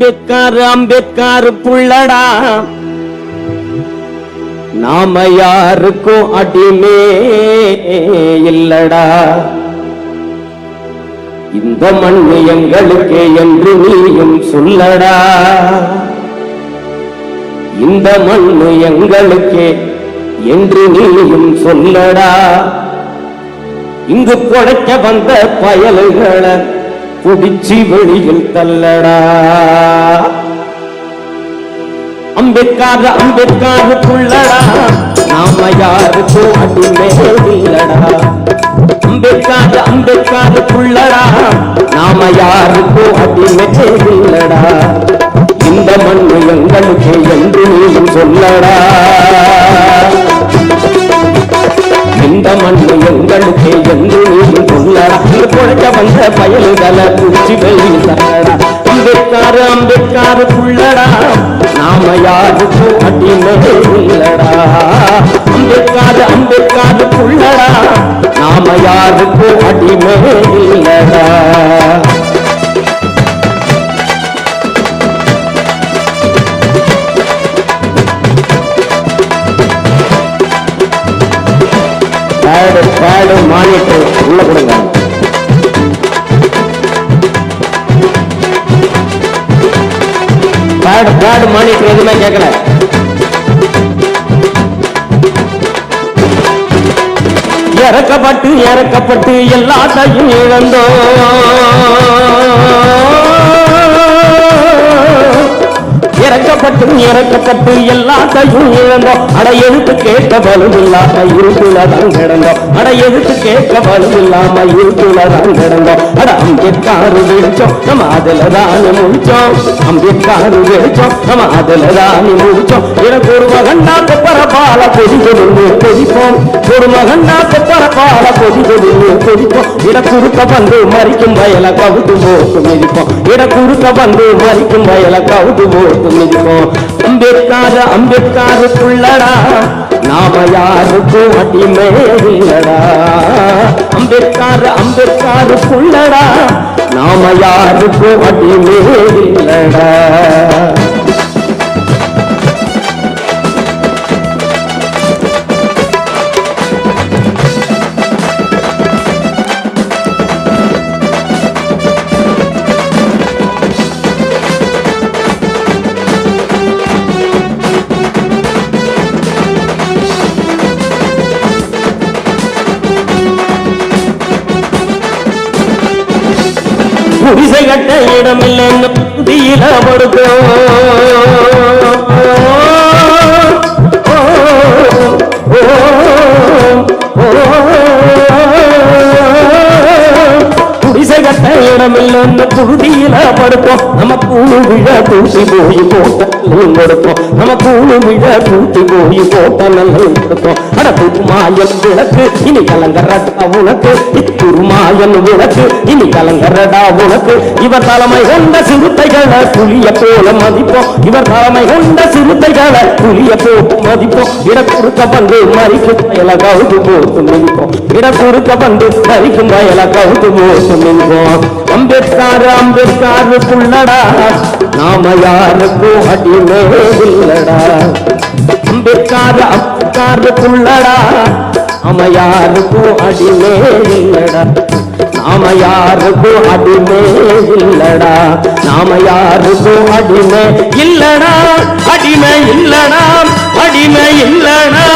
அம்பேத்கார் அம்பேத்கார் புள்ளடா நாம யாருக்கும் அடிமே இல்லடா. இந்த மண் எங்களுக்கு என்று நீயும் சொல்லடா. இந்த மண் எங்களுக்கே என்று நீயும் சொல்லடா. இங்கு பொழைக்க வந்த பயல்களை புடிச்சு வெளியில் தள்ளடா. அம்பேத்கார் அம்பேத்கர் புள்ளடா. நாம யாருக்கும் அடிமே இல்லடா அம்பேத்கார் அம்பேத்கர் புள்ளடா. நாம யாருக்கும் அடிமே இல்லடா இந்த மண்ணு எங்களுக்கு என்று நீயும் சொல்லடா. இந்த மண்ணு எங்களுக்கு என்று நீயும் சொல்லடா வந்த பயல்களை புடிச்சு வெளியில் அம்பேத்கார் அம்பேத்கர் புள்ளடா நாம யாருக்கு அடிமை இல்லடா. அம்பேத்கார் அம்பேத்கார் புள்ளடா நாம யாருக்கு அடிமை இல்லடா. பாடு pad monitor pad pad monitor எதுவுமே கேட்கல இறக்கப்பட்டு இறக்கப்பட்டு எல்லாத்தையும் இழந்தோம். இறக்கப்பட்டு இறக்கப்பட்டு எல்லாத்தையும் இழந்தோம். அட எழுத்து கேட்க பலுவில்லாம இருட்டுல தான் கிடந்தோம். அட எழுத்து கேட்க பலுவில்லாம இருட்டுல தான் கிடந்தோம். அட அம்பேத்காரு வெளிச்சோம் நம்ம அதுல தானே முடிச்சோம். அம்பேத்காரு வெளிச்சோம் நம்ம அதுல தானே முடிச்சோம். எனக்கு ஒரு மகன்னா கொப்பர பால கொதி கொதிப்போம் ஒரு மகன்னா கொப்பர பால கொதி கொதிப்போம் இட குறுக்க வந்து மறிக்கும் வயல கவுத்து போட்டு மிதிப்போம். இட குறுக்க வந்து மறிக்கும் வயல கவுத்து போட்டு மிதிப்போம். அம்பேத்கார அம்பேத்காருக்குள்ளடா. நாம யாருக்கும் அடிமை இல்லடா. அம்பேத்கார அம்பேத்காருக்குள்ளடா. நாம யாருக்கும் அடிமை இல்லடா. குடிசை கட்ட இடமில்லைன்னு புதியில குடிசை கட்ட இடமில்லைன்னு புழுதியில படுப்போம். நம்ம கூழு தூசி போய் போட்ட கொடுப்போம் நம்ம கூழு தூசி போய் போட்ட கொடுப்போம் அட குருமாயன் விளக்கு இனி கலங்கரடா உனக்கு. குருமாயன் விளக்கு இனி கலங்கரடா உனக்கு. இவர் தலைமை கொண்ட சிறுத்தைகளை புலிய போல மதிப்போம். இவர் தலைமை கொண்ட சிறுத்தைகளை புலிய போட்டு மதிப்போம். இட வந்து மறிக்கும் போட்டு வந்து மறிக்கும் போட்டு அம்பேத்கார் அம்பேத்காருக்குள்ளடா நாம யாருக்கும் அடிமே இல்லடா. அம்பேத்கார் அம்பேத்காருக்குள்ளடா நாம யாருக்கும் அடிமே இல்லடா. நாம யாருக்கும் அடிமே இல்லடா. நாம யாருக்கும் அடிமை இல்லடா. அடிமை இல்லடா. அடிமை இல்லடா.